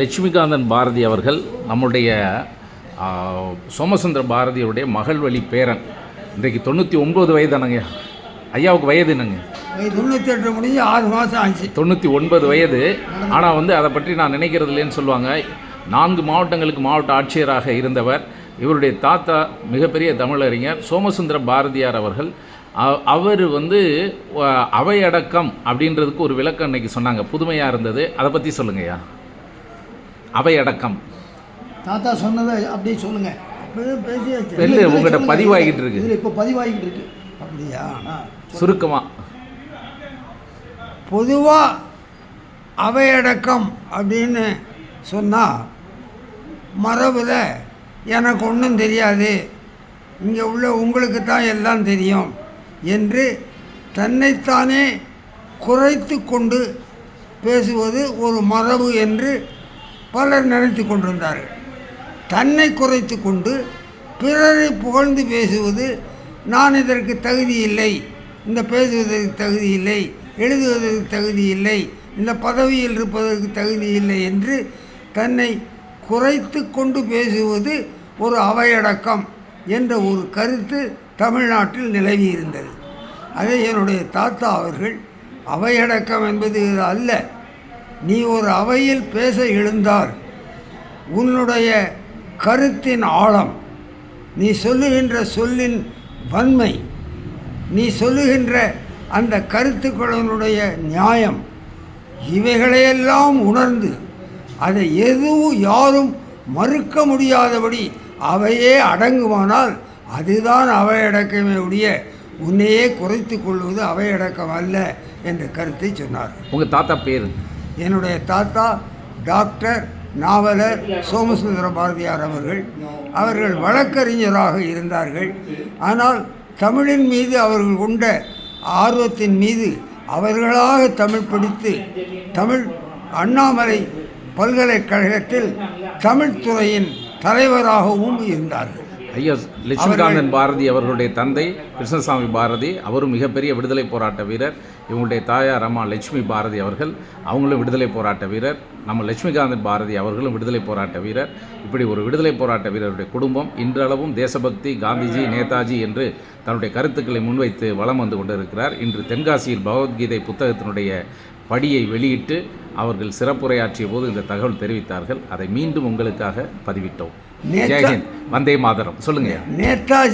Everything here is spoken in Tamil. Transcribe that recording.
லட்சுமிகாந்தன் பாரதி அவர்கள் நம்முடைய சோமசுந்தர பாரதியுடைய மகள் வழி பேரன். இன்றைக்கு தொண்ணூற்றி ஒன்பது வயதானங்க ஐயாவுக்கு வயது என்னங்க? தொண்ணூற்றி எட்டு முடிஞ்சு ஆறு மாதம் ஆச்சு. தொண்ணூற்றி ஒன்பது வயது. ஆனால் வந்து அதை பற்றி நான் நினைக்கிறது இல்லைன்னு சொல்லுவாங்க. நான்கு மாவட்டங்களுக்கு மாவட்ட ஆட்சியராக இருந்தவர். இவருடைய தாத்தா மிகப்பெரிய தமிழறிஞர் சோமசுந்தர பாரதியார் அவர்கள். அவர் வந்து அவையடக்கம் அப்படின்றதுக்கு ஒரு விளக்கம் இன்னைக்கு சொன்னாங்க. புதுமையாக இருந்தது. அதை பற்றி சொல்லுங்கய்யா. அவையடக்கம். தாத்தா சொன்னதை அப்படியே சொல்லுங்க. அப்படியே பேசியாச்சு. இல்ல, இதுல உங்கள்கிட்ட. பதிவாகிட்டு இருக்கு. இதுல இப்போ பதிவாகிட்டு இருக்கு. அப்படியா? சுருக்கமாக பொதுவாக அவையடக்கம் அப்படின்னு சொன்னால் மரபில் எனக்கு ஒன்றும் தெரியாது. இங்கே உள்ள உங்களுக்கு தான் எல்லாம் தெரியும் என்று தன்னைத்தானே குறைத்து கொண்டு பேசுவது ஒரு மரபு என்று பலர் நினைத்து கொண்டிருந்தார்கள். தன்னை குறைத்து கொண்டு பிறரை புகழ்ந்து பேசுவது நான் இதற்கு தகுதி இல்லை இந்த பேசுவதற்கு தகுதி இல்லை எழுதுவதற்கு தகுதி இல்லை இந்த பதவியில் இருப்பதற்கு தகுதி இல்லை என்று தன்னை குறைத்து கொண்டு பேசுவது ஒரு அவையடக்கம் என்ற ஒரு கருத்து தமிழ்நாட்டில் நிலவி இருந்தது. அதை என்னுடைய தாத்தா அவர்கள் அவையடக்கம் என்பது அல்ல நீ ஒரு அவையில் பேச எழுந்தால் உன்னுடைய கருத்தின் ஆழம் நீ சொல்லுகின்ற சொல்லின் வன்மை நீ சொல்லுகின்ற அந்த கருத்துக்களினுடைய நியாயம் இவைகளையெல்லாம் உணர்ந்து அதை எதுவும் யாரும் மறுக்க முடியாதபடி அவையே அடங்குமானால் அதுதான் அவையடக்கமே உடைய உன்னையே குறைத்து கொள்வது அவையடக்கம் அல்ல என்ற கருத்தை சொன்னார் உங்கள் தாத்தா பேர்? என்னுடைய தாத்தா டாக்டர் நாவலர் சோமசுந்தர பாரதியார் அவர்கள். அவர்கள் வழக்கறிஞராக இருந்தார்கள். ஆனால் தமிழின் மீது அவர்கள் கொண்ட ஆர்வத்தின் மீது அவர்களாக தமிழ் படித்து தமிழ் அண்ணாமலை பல்கலைக்கழகத்தில் தமிழ்துறையின் தலைவராகவும் இருந்தார்கள். ஐயா லட்சுமிகாந்தன் பாரதி அவர்களுடைய தந்தை கிருஷ்ணசாமி பாரதி அவரும் மிகப்பெரிய விடுதலை போராட்ட வீரர். இவங்களுடைய தாயார் அம்மா லட்சுமி பாரதி அவர்கள் அவங்களும் விடுதலை போராட்ட வீரர். நம்ம லட்சுமிகாந்தன் பாரதி அவர்களும் விடுதலை போராட்ட வீரர். இப்படி ஒரு விடுதலை போராட்ட வீரருடைய குடும்பம் இன்றளவும் தேசபக்தி காந்திஜி நேதாஜி என்று தன்னுடைய கருத்துக்களை முன்வைத்து வலம் வந்து கொண்டிருக்கிறார். இன்று தென்காசியில் பகவத்கீதை புத்தகத்தினுடைய படியை வெளியிட்டு அவர்கள் சிறப்புரையாற்றிய போது இந்த தகவல் தெரிவித்தார்கள். அதை மீண்டும் உங்களுக்காக பதிவிட்டோம். நேதா- ஜெயஹிந்த் வந்தே மாதரம். சொல்லுங்க. நேதாஜி